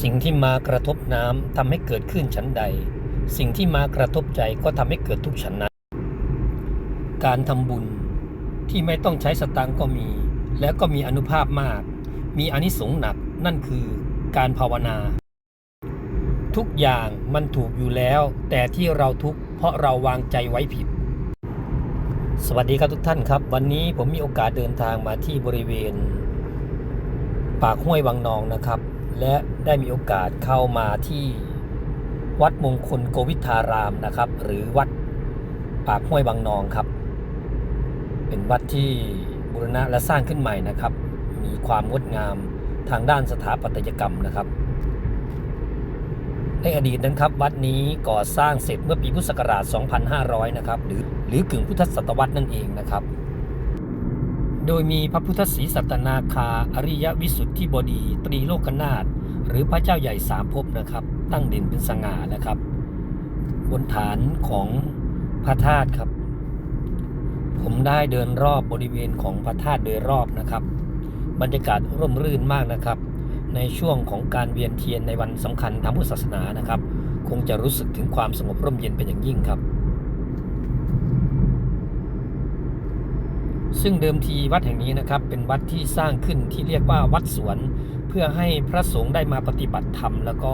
สิ่งที่มากระทบน้ำทำให้เกิดขึ้นชั้นใด สิ่งที่มากระทบใจก็ทำให้เกิดทุกชั้นนั้น การทำบุญที่ไม่ต้องใช้สตังค์ก็มี และก็มีอนุภาพมาก มีอนิสงส์หนักนั่นคือการภาวนา ทุกอย่างมันถูกอยู่แล้ว แต่ที่เราทุกข์เพราะเราวางใจไว้ผิด สวัสดีครับทุกท่านครับ วันนี้ผมมีโอกาสเดินทางมาที่บริเวณ ปากห้วยวังนองนะครับ และได้มีโอกาสเข้ามาที่วัดมงคลโกวิทารามนะครับ หรือวัดปากห้วยวังนองครับ เป็นวัดที่บูรณะและสร้างขึ้นใหม่นะครับ มีความงดงามทางด้านสถาปัตยกรรมนะครับ ในอดีตนั้นครับ วัดนี้ก่อสร้างเสร็จเมื่อปีพุทธศักราช 2500 นะครับ หรือหรือกึ่งพุทธศตวรรษนั่นเองนะครับ โดยมีพระพุทธศรีสัตนาคาอริยวิสุทธิบดี ตรีโลกนาถหรือพระเจ้าใหญ่สามภพนะครับ ตั้งเด่นเป็นสง่านะครับ บนฐานของพระธาตุครับ ผมได้เดินรอบบริเวณของพระธาตุโดยรอบนะครับ บรรยากาศร่มรื่นมากนะครับ ในช่วงของการเวียนเทียนในวันสำคัญทางพุทธศาสนานะครับ คงจะรู้สึกถึงความสงบร่มเย็นเป็นอย่างยิ่งครับ ซึ่งเดิมทีวัดแห่งนี้นะครับ เป็นวัดที่สร้างขึ้นที่เรียกว่าวัดสวน เพื่อให้พระสงฆ์ได้มาปฏิบัติธรรม แล้วก็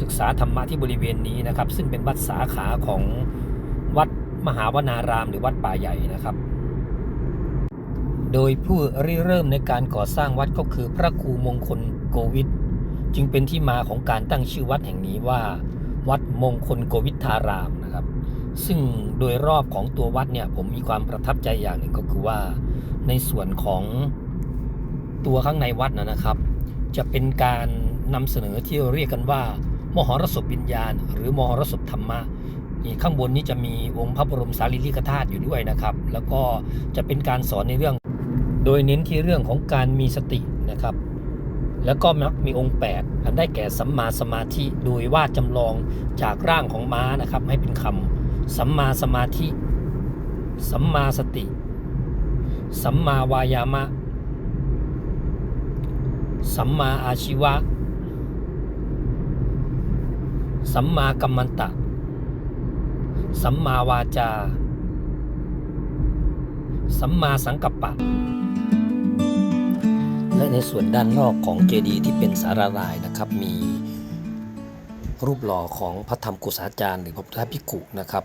ศึกษาธรรมะที่บริเวณนี้นะครับ ซึ่งเป็นวัดสาขาของวัดมหาวนาราม หรือวัดป่าใหญ่นะครับ โดยผู้ริเริ่มในการก่อสร้างวัดก็คือพระครูมงคลโกวิทจึงเป็นที่มาของการตั้งชื่อวัดแห่งนี้ว่า วัดมงคลโกวิทธารามนะครับ ซึ่งโดยรอบของตัววัดเนี่ยผมมีความประทับใจอย่างหนึ่งก็คือว่า ในส่วนของตัวข้างในวัดนะนะครับ จะเป็นการนำเสนอที่เรียกกันว่า มหรสพวิญญาณ หรือมหรสพธรรมะอีกข้างบนนี้จะมีองค์พระบรมสารีริกธาตุอยู่ด้วยนะครับ แล้วก็จะเป็นการสอนในเรื่อง โดยเน้นที่เรื่องของการมีสตินะครับแล้วก็มักมีองค์ 8 อันได้แก่สัมมาสมาธิ โดยวาดจำลองจากร่างของม้านะครับ ให้เป็นคำ สัมมาสมาธิ สัมมาสติ สัมมาวายามะ สัมมาอาชีวะ สัมมากัมมันตะ สัมมาวาจา สัมมาสังกัปปะ และในส่วนด้านนอกของเจดีย์ที่เป็นสารารายนะครับมี รูปหล่อของพระธรรมกุศาจารย์หรือพระพุทธภิกขุนะครับ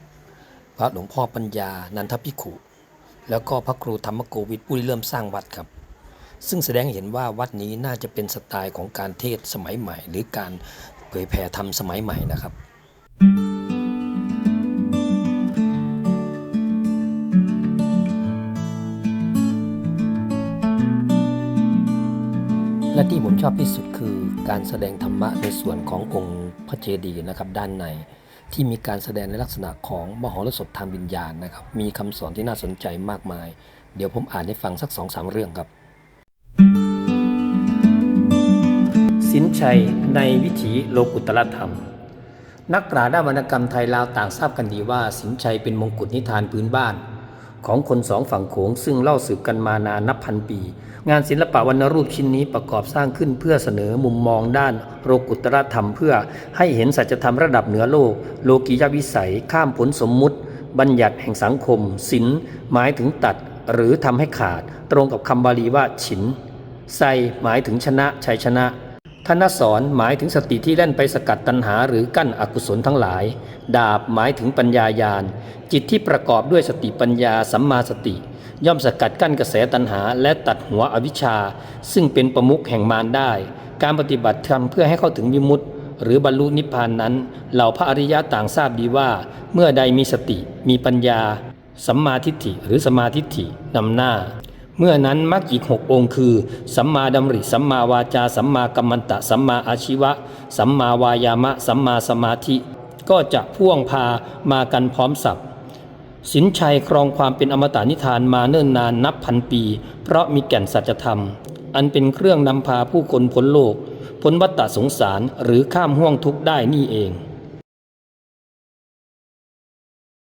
พระหลวงพ่อปัญญานันทภิกขุแล้วก็พระครูธรรมโกวิทผู้ริเริ่มสร้างวัดครับ ซึ่งแสดงเห็นว่าวัดนี้น่าจะเป็นสไตล์ของการเทศสมัยใหม่ หรือการเผยแผ่ธรรมสมัยใหม่นะครับ และที่ผมชอบที่สุดคือการแสดงธรรมะในส่วนขององค์ พระเจดีย์นะครับด้านในที่มีการแสดงในลักษณะของมหรสพทางวิญญาณนะครับ มีคำสอนที่น่าสนใจมากมาย เดี๋ยวผมอ่านให้ฟังสักสองสามเรื่องครับ สินชัยในวิถีโลกุตรธรรม นักปราชญ์ด้านวรรณกรรมไทยลาวต่างทราบกันดีว่า สินชัยเป็นมงกุฎนิทานพื้นบ้าน ของคนสองฝั่งโขงซึ่งเล่าสืบกันมานานนับพันปี งานศิลปะวรรณรูปชิ้นนี้ประกอบสร้างขึ้นเพื่อเสนอมุมมองด้านโลกุตรธรรม เพื่อให้เห็นสัจธรรมระดับเหนือโลก โลกียวิสัย ข้ามผลสมมุติ บัญญัติแห่งสังคมศิลหมายถึงตัด หรือทำให้ขาด ตรงกับคำบาลีว่าฉินไซหมายถึงชนะชัยชนะ ธนสอนหมายถึงสติที่เล่นไปสกัดตัณหาหรือกั้นอกุศลทั้งหลาย ดาบหมายถึงปัญญายาณ จิตที่ประกอบด้วยสติปัญญาสัมมาสติ ย่อมสกัดกั้นกระแสตัณหา และตัดหัวอวิชชา ซึ่งเป็นประมุขแห่งมารได้ การปฏิบัติธรรมเพื่อให้เข้าถึงวิมุตติ หรือบรรลุนิพพานนั้น เหล่าพระอริยะต่างทราบดีว่า เมื่อใดมีสติ มีปัญญาสัมมาทิฏฐิหรือสมาทิฏฐินำหน้า เมื่อนั้นมรรคอีกหกองค์คือ สัมมาดำริ สัมมาวาจา สัมมากัมมันตะ สัมมาอาชีวะ สัมมาวายามะ สัมมาสมาธิ ก็จะพ่วงพามากันพร้อมสับสินชัยครองความเป็นอมตะนิทานมาเนิ่นนานนับพันปี เพราะมีแก่นสัจธรรม อันเป็นเครื่องนำพาผู้คนพ้นโลก พ้นวัฏฏสงสารหรือข้ามห่วงทุกข์ได้นี่เอง